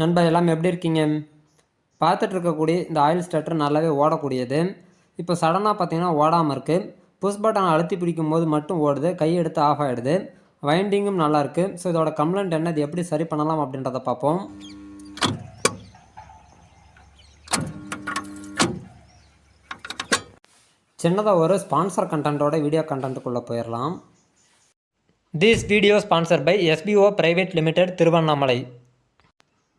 நண்பா எல்லாம் எப்படி இருக்கீங்க? பார்த்துட்டு இருக்கக்கூடிய இந்த ஆயில் ஸ்டார்டர் நல்லாவே ஓடக்கூடியது. இப்போ சடனாக பார்த்தீங்கன்னா ஓடாமல் இருக்குது புஷ் பட்டன் அழுத்தி பிடிக்கும் போது மட்டும் ஓடுது. கை எடுத்து ஆஃப் ஆகிடுது வைண்டிங்கும் நல்லாயிருக்கு ஸோ இதோட கம்ப்ளைண்ட் என்ன? இது எப்படி சரி பண்ணலாம் அப்படின்றத பார்ப்போம். சின்னதாக ஒரு ஸ்பான்சர் கண்டென்ட்டோட வீடியோ கண்டென்ட்டுக்குள்ளே போயிடலாம். This video sponsor by SPO private limited Tiruvannamalai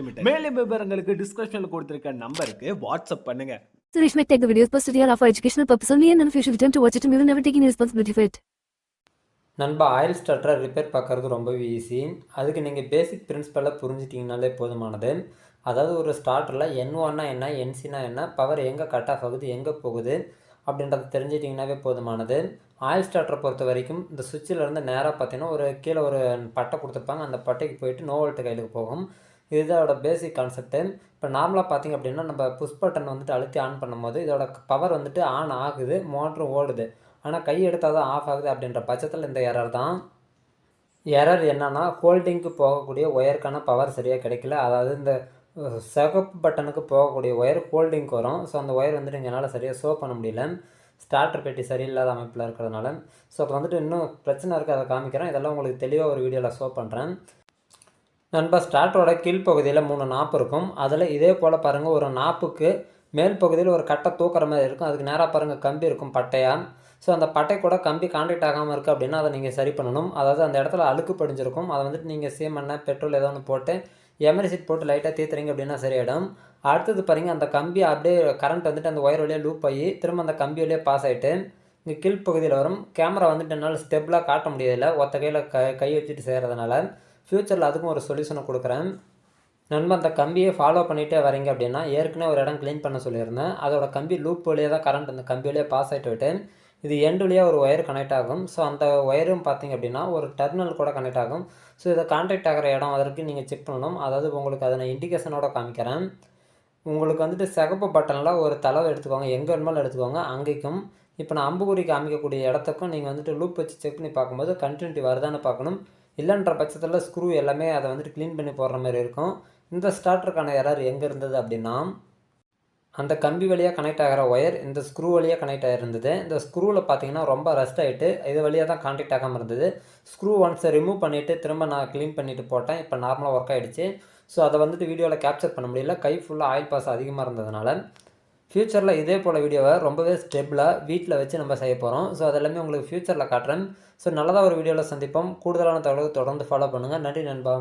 limited மேலும் விவரங்களுக்கு டிஸ்கிரிப்ஷன்ல கொடுத்திருக்க நம்பருக்கு வாட்ஸ்அப் பண்ணுங்க. Suresh might take the videos posted here are for educational purpose only and none of you should attempt to watch it we will never take any responsibility for it. நண்பா oil ஸ்டார்டரை repair பார்க்குறது ரொம்பவே easy அதுக்கு நீங்கள் பேசிக் பிரின்சிபலை புரிஞ்சிட்டிங்கனாலே போதுமானது. அதாவது ஒரு ஸ்டார்டரில் என் ஒன்னா என்ன என்சினா என்ன பவர் எங்கே கட் ஆஃப் ஆகுது எங்கே போகுது அப்படின்றத தெரிஞ்சிட்டிங்கனாவே போதுமானது. ஆயில் ஸ்டார்டரை பொறுத்த வரைக்கும் இந்த சுவிட்சிலேருந்து நேராக பார்த்தீங்கன்னா ஒரு கீழே ஒரு பட்டை கொடுத்துருப்பாங்க. அந்த பட்டைக்கு போயிட்டு நோ வோல்ட் கையிலுக்கு போகும். இதுதான் இதோட பேசிக் கான்செப்ட்டு இப்போ நார்மலாக பார்த்திங்க அப்படின்னா நம்ம புஷ் பட்டன் வந்துட்டு அழுத்தி ஆன் பண்ணும்போது இதோட பவர் வந்துட்டு ஆன் ஆகுது மோட்ரு ஓடுது. ஆனால் கை எடுத்தால் தான் ஆஃப் ஆகுது அப்படின்ற பட்சத்தில் இந்த எரர் தான். எரர் என்னன்னா ஹோல்டிங்க்கு போகக்கூடிய ஒயருக்கான பவர் சரியாக கிடைக்கல. அதாவது இந்த சிகப்பு பட்டனுக்கு போகக்கூடிய ஒயர் ஹோல்டிங்க்கு வரும். ஸோ அந்த ஒயர் வந்துட்டு எங்களால் சரியாக ஷோ பண்ண முடியல. ஸ்டார்டர் பெட்டி சரியில்லாத அமைப்பில் இருக்கிறதுனால. ஸோ அது வந்துட்டு இன்னும் பிரச்சனை இருக்குது அதை காமிக்கிறேன். இதெல்லாம் உங்களுக்கு தெளிவாக ஒரு வீடியோவில் ஷோ பண்ணுறேன் நண்பா ஸ்டார்டரோட கீழ்ப்பகுதியில் மூணு நாப்பு இருக்கும். அதில் இதே போல் பாருங்கள் ஒரு நாப்புக்கு மேல் பகுதியில் ஒரு கட்டை தூக்குற மாதிரி இருக்கும். அதுக்கு நேராக பாருங்கள் கம்பி இருக்கும் பட்டையாக ஸோ அந்த பட்டை கூட கம்பி கான்டாக்ட் ஆகாமல் இருக்குது அப்படின்னா அதை நீங்கள் சரி பண்ணணும். அதாவது அந்த இடத்துல அழுக்கு படிஞ்சிருக்கும். அதை வந்துட்டு நீங்கள் சீமெண்ணெய் பெட்ரோல் ஏதோ ஒன்று போட்டு எமரி சீட் போட்டு லைட்டாக தீத்துறீங்க அப்படின்னா சரியாயிடும். அடுத்தது பாருங்க அந்த கம்பி அப்படியே கரண்ட் வந்துட்டு அந்த ஒயர் வழியாக லூப் ஆகி திரும்ப அந்த கம்பி வழியாக பாஸ் ஆகிட்டு இங்கே கீழ்ப்பகுதியில் வரும். கேமரா வந்துட்டு என்னால் ஸ்டெபிளாக காட்ட முடியதில்லை ஒத்த கையில் க கை வச்சுட்டு செய்கிறதுனால ஃப்யூச்சரில் அதுக்கும் ஒரு சொல்யூஷனை கொடுக்குறேன். நண்பர் அந்த கம்பியை ஃபாலோ பண்ணிகிட்டே வரீங்க அப்படின்னா ஏற்கனவே ஒரு இடம் க்ளீன் பண்ண சொல்லியிருந்தேன். அதோட கம்பி லூப் வழியாக தான் கரண்ட் அந்த கம்பி வழியாக பாஸ் ஆகிட்டு விட்டு இது எண்டு வழியாக ஒரு ஒயர் கனெக்ட் ஆகும். ஸோ அந்த ஒயரும் பார்த்திங்க அப்படின்னா ஒரு டெர்மினல் கூட கனெக்ட் ஆகும். ஸோ இதை கான்டாக்ட் ஆகிற இடம் அதற்கு நீங்கள் செக் பண்ணணும். அதாவது உங்களுக்கு அதை நான் இண்டிகேஷனோட காமிக்கிறேன். உங்களுக்கு வந்துட்டு சிகப்பு பட்டனில் ஒரு தளவு எடுத்துக்கோங்க. எங்கே வேணுமாலும் எடுத்துக்கோங்க. அங்கேக்கும். இப்போ நான் அம்புக்குறி காமிக்கக்கூடிய இடத்துக்கும் நீங்கள் வந்துட்டு லூப் வச்சு செக் பண்ணி பார்க்கும்போது கண்டினியூட்டி வருதான்னு பார்க்கணும். இல்லைன்ற பட்சத்தில் ஸ்க்ரூ எல்லாமே அதை வந்துட்டு க்ளீன் பண்ணி போடுற மாதிரி இருக்கும். இந்த ஸ்டார்டருக்கான எரர் எங்கே இருந்தது அப்படின்னா அந்த கம்பி வழியாக கனெக்ட் ஆகிற ஒயர் இந்த ஸ்க்ரூ வழியாக கனெக்ட் ஆகிருந்தது இந்த ஸ்க்ரூவில் பார்த்தீங்கன்னா ரொம்ப ரஸ்ட் ஆகிட்டு இது வழியாக தான் கான்டெக்ட் ஆகாமல் இருந்தது. ஸ்க்ரூ ஒன்ஸை ரிமூவ் பண்ணிவிட்டு திரும்ப நான் க்ளீன் பண்ணிவிட்டு போட்டேன். இப்போ நார்மலாக ஒர்க் ஆகிடுச்சு ஸோ அதை வந்துட்டு வீடியோவில் கேப்சர் பண்ண முடியல. கை ஃபுல்லாக ஆயில் பாஸ் அதிகமாக இருந்ததுனால ஃப்யூச்சரில் இதே போல் வீடியோவை ரொம்பவே ஸ்டெபிளாக வீட்டில் வச்சு நம்ம செய்ய போகிறோம் ஸோ அதெல்லாமே உங்களுக்கு ஃப்யூச்சரில் காட்டுறேன். ஸோ நல்லதாக ஒரு வீடியோவில் சந்திப்போம். கூடுதலான தகவலுக்கு தொடர்ந்து ஃபாலோ பண்ணுங்கள் நன்றி நண்பா.